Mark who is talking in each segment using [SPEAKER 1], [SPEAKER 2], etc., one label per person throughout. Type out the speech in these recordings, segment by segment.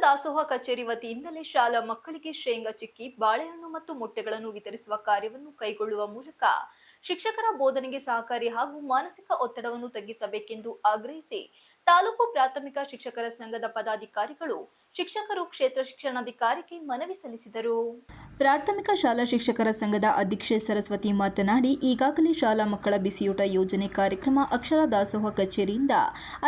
[SPEAKER 1] ದಾಸೋಹ ಕಚೇರಿ ವತಿಯಿಂದಲೇ ಶಾಲಾ ಮಕ್ಕಳಿಗೆ ಶೇಂಗಾ ಚಿಕ್ಕಿ, ಬಾಳೆಹಣ್ಣು ಮತ್ತು ಮೊಟ್ಟೆಗಳನ್ನು ವಿತರಿಸುವ ಕಾರ್ಯವನ್ನು ಕೈಗೊಳ್ಳುವ ಮೂಲಕ ಶಿಕ್ಷಕರ ಬೋಧನೆಗೆ ಸಹಕಾರಿ ಹಾಗೂ ಮಾನಸಿಕ ಒತ್ತಡವನ್ನು ತಗ್ಗಿಸಬೇಕೆಂದು ಆಗ್ರಹಿಸಿ ತಾಲೂಕು ಪ್ರಾಥಮಿಕ ಶಿಕ್ಷಕರ ಸಂಘದ ಪದಾಧಿಕಾರಿಗಳು ಶಿಕ್ಷಕರು ಕ್ಷೇತ್ರ ಶಿಕ್ಷಣಾಧಿಕಾರಿಗೆ ಮನವಿ ಸಲ್ಲಿಸಿದರು. ಪ್ರಾಥಮಿಕ ಶಾಲಾ ಶಿಕ್ಷಕರ ಸಂಘದ ಅಧ್ಯಕ್ಷೆ ಸರಸ್ವತಿ ಮಾತನಾಡಿ, ಈಗಾಗಲೇ ಶಾಲಾ ಮಕ್ಕಳ ಬಿಸಿಯೂಟ ಯೋಜನೆ ಕಾರ್ಯಕ್ರಮ ಅಕ್ಷರ ದಾಸೋಹ ಕಚೇರಿಯಿಂದ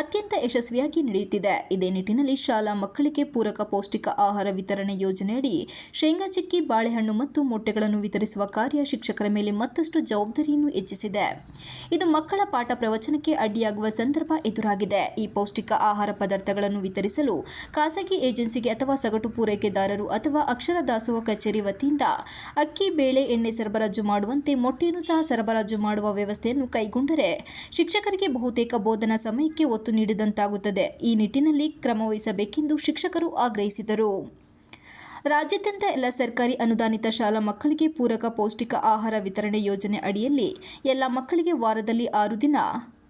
[SPEAKER 1] ಅತ್ಯಂತ ಯಶಸ್ವಿಯಾಗಿ ನಡೆಯುತ್ತಿದೆ. ಇದೇ ನಿಟ್ಟಿನಲ್ಲಿ ಶಾಲಾ ಮಕ್ಕಳಿಗೆ ಪೂರಕ ಪೌಷ್ಟಿಕ ಆಹಾರ ವಿತರಣೆ ಯೋಜನೆಯಡಿ ಶೇಂಗಾ ಚಿಕ್ಕಿ, ಬಾಳೆಹಣ್ಣು ಮತ್ತು ಮೊಟ್ಟೆಗಳನ್ನು ವಿತರಿಸುವ ಕಾರ್ಯ ಶಿಕ್ಷಕರ ಮೇಲೆ ಮತ್ತಷ್ಟು ಜವಾಬ್ದಾರಿಯನ್ನು ಹೆಚ್ಚಿಸಿದೆ. ಇದು ಮಕ್ಕಳ ಪಾಠ ಪ್ರವಚನಕ್ಕೆ ಅಡ್ಡಿಯಾಗುವ ಸಂದರ್ಭ ಎದುರಾಗಿದೆ. ಈ ಪೌಷ್ಟಿಕ ಆಹಾರ ಪದಾರ್ಥಗಳನ್ನು ವಿತರಿಸಲು ಖಾಸಗಿ ಏಜೆನ್ಸಿಗೆ ಅಥವಾ ಸಗಟು ಪೂರೈಕೆದಾರರು ಅಥವಾ ಅಕ್ಷರ ದಾಸೋಹ ಕಚೇರಿ ವತಿಯಿಂದ ಅಕ್ಕಿ, ಬೇಳೆ, ಎಣ್ಣೆ ಸರಬರಾಜು ಮಾಡುವಂತೆ ಮೊಟ್ಟೆಯನ್ನು ಸಹ ಸರಬರಾಜು ಮಾಡುವ ವ್ಯವಸ್ಥೆಯನ್ನು ಕೈಗೊಂಡರೆ ಶಿಕ್ಷಕರಿಗೆ ಬಹುತೇಕ ಬೋಧನಾ ಸಮಯಕ್ಕೆ ಒತ್ತು ನೀಡಿದಂತಾಗುತ್ತದೆ. ಈ ನಿಟ್ಟಿನಲ್ಲಿ ಕ್ರಮವಹಿಸಬೇಕೆಂದು ಶಿಕ್ಷಕರು ಆಗ್ರಹಿಸಿದರು. ರಾಜ್ಯಾದ್ಯಂತ ಎಲ್ಲ ಸರ್ಕಾರಿ ಅನುದಾನಿತ ಶಾಲಾ ಮಕ್ಕಳಿಗೆ ಪೂರಕ ಪೌಷ್ಟಿಕ ಆಹಾರ ವಿತರಣೆ ಯೋಜನೆ ಅಡಿಯಲ್ಲಿ ಎಲ್ಲ ಮಕ್ಕಳಿಗೆ ವಾರದಲ್ಲಿ ಆರು ದಿನ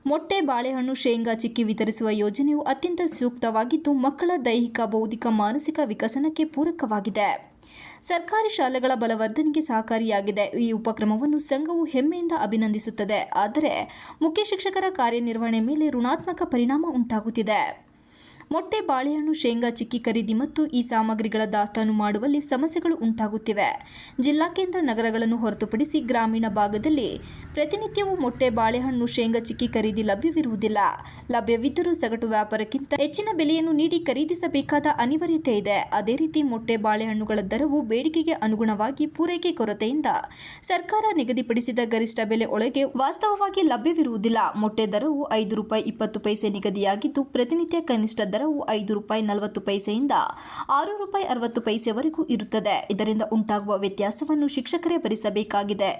[SPEAKER 1] ಮೊಟ್ಟೆ, ಬಾಳೆಹಣ್ಣು, ಶೇಂಗಾ ಚಿಕ್ಕಿ ವಿತರಿಸುವ ಯೋಜನೆಯು ಅತ್ಯಂತ ಸೂಕ್ತವಾಗಿದ್ದು, ಮಕ್ಕಳ ದೈಹಿಕ, ಬೌದ್ಧಿಕ, ಮಾನಸಿಕ ವಿಕಸನಕ್ಕೆ ಪೂರಕವಾಗಿದೆ. ಸರ್ಕಾರಿ ಶಾಲೆಗಳ ಬಲವರ್ಧನೆಗೆ ಸಹಕಾರಿಯಾಗಿದೆ. ಈ ಉಪಕ್ರಮವನ್ನು ಸಂಘವು ಹೆಮ್ಮೆಯಿಂದ ಅಭಿನಂದಿಸುತ್ತದೆ. ಆದರೆ ಮುಖ್ಯ ಶಿಕ್ಷಕರ ಕಾರ್ಯನಿರ್ವಹಣೆ ಮೇಲೆ ಋಣಾತ್ಮಕ ಪರಿಣಾಮ ಉಂಟಾಗುತ್ತಿದೆ. ಮೊಟ್ಟೆ, ಬಾಳೆಹಣ್ಣು, ಶೇಂಗಾ, ಚಿಕ್ಕಿ ಖರೀದಿ ಮತ್ತು ಈ ಸಾಮಗ್ರಿಗಳ ದಾಸ್ತಾನು ಮಾಡುವಲ್ಲಿ ಸಮಸ್ಯೆಗಳು ಉಂಟಾಗುತ್ತಿವೆ. ಜಿಲ್ಲಾ ಕೇಂದ್ರ ನಗರಗಳನ್ನು ಹೊರತುಪಡಿಸಿ ಗ್ರಾಮೀಣ ಭಾಗದಲ್ಲಿ ಪ್ರತಿನಿತ್ಯವೂ ಮೊಟ್ಟೆ, ಬಾಳೆಹಣ್ಣು, ಶೇಂಗಾ, ಚಿಕ್ಕಿ ಖರೀದಿ ಲಭ್ಯವಿರುವುದಿಲ್ಲ. ಲಭ್ಯವಿದ್ದರೂ ಸಗಟು ವ್ಯಾಪಾರಕ್ಕಿಂತ ಹೆಚ್ಚಿನ ಬೆಲೆಯನ್ನು ನೀಡಿ ಖರೀದಿಸಬೇಕಾದ ಅನಿವಾರ್ಯತೆ ಇದೆ. ಅದೇ ರೀತಿ ಮೊಟ್ಟೆ, ಬಾಳೆಹಣ್ಣುಗಳ ದರವು ಬೇಡಿಕೆಗೆ ಅನುಗುಣವಾಗಿ ಪೂರೈಕೆ ಕೊರತೆಯಿಂದ ಸರ್ಕಾರ ನಿಗದಿಪಡಿಸಿದ ಗರಿಷ್ಠ ಬೆಲೆ ಒಳಗೆ ವಾಸ್ತವವಾಗಿ ಲಭ್ಯವಿರುವುದಿಲ್ಲ. ಮೊಟ್ಟೆ ದರವು ಐದು ರೂಪಾಯಿ ಇಪ್ಪತ್ತು ಪೈಸೆ ನಿಗದಿಯಾಗಿದ್ದು, ಪ್ರತಿನಿತ್ಯ ಕನಿಷ್ಠ ದರವು ಐದು ರೂಪಾಯಿ ನಲವತ್ತು ಪೈಸೆಯಿಂದ ಆರು ರೂಪಾಯಿ ಅರವತ್ತು ಪೈಸೆವರೆಗೂ ಇರುತ್ತದೆ. ಇದರಿಂದ ಉಂಟಾಗುವ ವ್ಯತ್ಯಾಸವನ್ನು ಶಿಕ್ಷಕರೇ ಭರಿಸಬೇಕಾಗಿದೆ.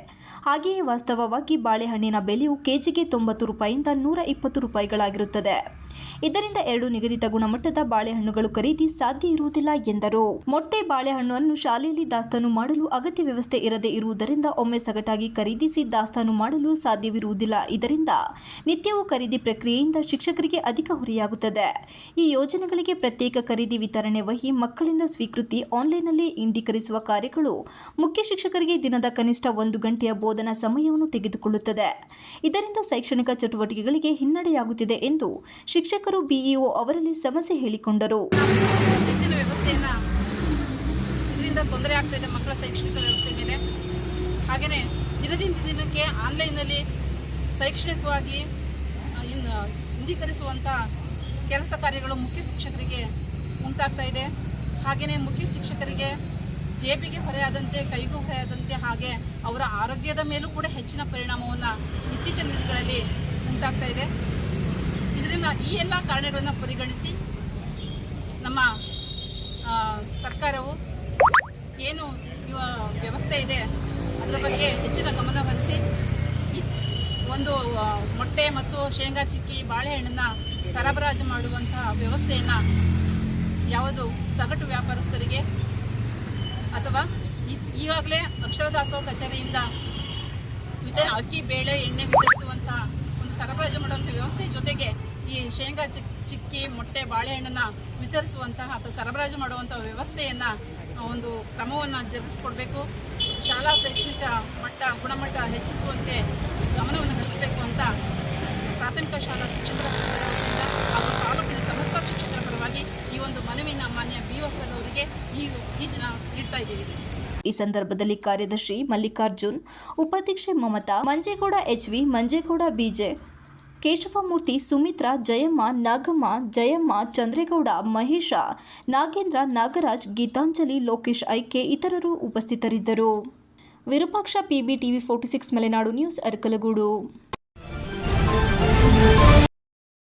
[SPEAKER 1] ಹಾಗೆಯೇ ವಾಸ್ತವವಾಗಿ ಬಾಳೆಹಣ್ಣಿನ ಬೆಲೆಯು ಕೆಜಿಗೆ ತೊಂಬತ್ತು ರೂಪಾಯಿಯಿಂದ ನೂರ ಇಪ್ಪತ್ತು ರೂಪಾಯಿಗಳಾಗಿರುತ್ತದೆ. ಇದರಿಂದ ಎರಡು ನಿಗದಿತ ಗುಣಮಟ್ಟದ ಬಾಳೆಹಣ್ಣುಗಳು ಖರೀದಿ ಸಾಧ್ಯ ಇರುವುದಿಲ್ಲ ಎಂದರು. ಮೊಟ್ಟೆ ಬಾಳೆಹಣ್ಣನ್ನು ಶಾಲೆಯಲ್ಲಿ ದಾಸ್ತಾನು ಮಾಡಲು ಅಗತ್ಯ ವ್ಯವಸ್ಥೆ ಇರದೇ ಇರುವುದರಿಂದ ಒಮ್ಮೆ ಸಗಟಾಗಿ ಖರೀದಿಸಿ ದಾಸ್ತಾನು ಮಾಡಲು ಸಾಧ್ಯವಿರುವುದಿಲ್ಲ. ಇದರಿಂದ ನಿತ್ಯವೂ ಖರೀದಿ ಪ್ರಕ್ರಿಯೆಯಿಂದ ಶಿಕ್ಷಕರಿಗೆ ಅಧಿಕ ಹೊರೆಯಾಗುತ್ತದೆ. ಯೋಜನೆಗಳಿಗೆ ಪ್ರತ್ಯೇಕ ಖರೀದಿ ವಿತರಣೆ ವಹಿ ಮಕ್ಕಳಿಂದ ಸ್ವೀಕೃತಿ ಆನ್ಲೈನ್ನಲ್ಲಿ ಇಂಡೀಕರಿಸುವ ಕಾರ್ಯಗಳು ಮುಖ್ಯ ಶಿಕ್ಷಕರಿಗೆ ದಿನದ ಕನಿಷ್ಠ ಒಂದು ಗಂಟೆಯ ಬೋಧನಾ ಸಮಯವನ್ನು ತೆಗೆದುಕೊಳ್ಳುತ್ತದೆ. ಇದರಿಂದ ಶೈಕ್ಷಣಿಕ ಚಟುವಟಿಕೆಗಳಿಗೆ ಹಿನ್ನಡೆಯಾಗುತ್ತಿದೆ ಎಂದು ಶಿಕ್ಷಕರು ಬಿಇಒ ಅವರಲ್ಲಿ ಸಮಸ್ಯೆ ಹೇಳಿಕೊಂಡರು.
[SPEAKER 2] ತೊಂದರೆ ಆಗ್ತಾ ಮಕ್ಕಳ ಶೈಕ್ಷಣಿಕ ವ್ಯವಸ್ಥೆ ಮೇಲೆ. ಹಾಗೆಯೇ ದಿನದಿಂದ ದಿನಕ್ಕೆ ಆನ್ಲೈನಲ್ಲಿ ಶೈಕ್ಷಣಿಕವಾಗಿ ಹಿಂದೀಕರಿಸುವಂಥ ಕೆಲಸ ಕಾರ್ಯಗಳು ಮುಖ್ಯ ಶಿಕ್ಷಕರಿಗೆ ಉಂಟಾಗ್ತಾ ಇದೆ. ಹಾಗೆಯೇ ಮುಖ್ಯ ಶಿಕ್ಷಕರಿಗೆ ಜೇಬಿಗೆ ಹೊರೆಯಾದಂತೆ, ಕೈಗೂ ಹೊರೆಯಾದಂತೆ ಹಾಗೆ ಅವರ ಆರೋಗ್ಯದ ಮೇಲೂ ಕೂಡ ಹೆಚ್ಚಿನ ಪರಿಣಾಮವನ್ನು ಇತ್ತೀಚಿನ ದಿನಗಳಲ್ಲಿ ಉಂಟಾಗ್ತಾ ಇದೆ. ಇದರಿಂದ ಈ ಎಲ್ಲ ಕಾರಣಗಳನ್ನು ಪರಿಗಣಿಸಿ ನಮ್ಮ ಸರ್ಕಾರವು ಏನು ವ್ಯವಸ್ಥೆ ಇದೆ ಅದರ ಬಗ್ಗೆ ಹೆಚ್ಚಿನ ಗಮನ ಹರಿಸಿ ಒಂದು ಮೊಟ್ಟೆ ಮತ್ತು ಶೇಂಗಾ ಚಿಕ್ಕಿ, ಬಾಳೆಹಣ್ಣನ್ನು ಸರಬರಾಜು ಮಾಡುವಂತಹ ವ್ಯವಸ್ಥೆಯನ್ನು ಯಾವುದು ಸಗಟು ವ್ಯಾಪಾರಸ್ಥರಿಗೆ ಅಥವಾ ಈಗಾಗಲೇ ಅಕ್ಷರ ದಾಸೋಹ ಕಚೇರಿಯಿಂದ ಜೊತೆ ಅಕ್ಕಿ, ಬೇಳೆ, ಎಣ್ಣೆ ವಿತರಿಸುವಂತಹ ಒಂದು ಸರಬರಾಜು ಮಾಡುವಂಥ ವ್ಯವಸ್ಥೆ ಜೊತೆಗೆ ಈ ಶೇಂಗಾ ಚಿಕ್ ಚಿಕ್ಕಿ, ಮೊಟ್ಟೆ, ಬಾಳೆಹಣ್ಣನ್ನು ವಿತರಿಸುವಂತಹ ಅಥವಾ ಸರಬರಾಜು ಮಾಡುವಂಥ ವ್ಯವಸ್ಥೆಯನ್ನು ಒಂದು ಕ್ರಮವನ್ನು ಜರುಗಿಸ್ಕೊಡ್ಬೇಕು. ಶಾಲಾ ಶೈಕ್ಷಣಿಕ ಮಟ್ಟ, ಗುಣಮಟ್ಟ ಹೆಚ್ಚಿಸುವಂತೆ ಗಮನವನ್ನು ಹರಿಸಬೇಕು ಅಂತ ಪ್ರಾಥಮಿಕ ಶಾಲಾ ಶಿಕ್ಷಕರ ಸಂಘದ ವತಿಯಿಂದ ಹಾಗೂ ತಾಲೂಕಿನ ಸಮಸ್ತ ಶಿಕ್ಷಕರ ಪರವಾಗಿ ಈ ಒಂದು ಮನವಿನ ಮಾನ್ಯ ಬಿ
[SPEAKER 1] ಈ ಸಂದರ್ಭದಲ್ಲಿ ಕಾರ್ಯದರ್ಶಿ ಮಲ್ಲಿಕಾರ್ಜುನ್, ಉಪಾಧ್ಯಕ್ಷೆ Mamata, Manjegowda HV, Manjegowda BJ, Keshavamurthy Sumitra, Jayamma, Nagamma, Jayamma, Chandregowda, Mahesha, Nagendra, Nagaraj, Geetanjali, Lokesh I K ಇತರರು ಉಪಸ್ಥಿತರಿದ್ದರು. Virupaksha P B TV forty six Malenadu news Arakalagudu.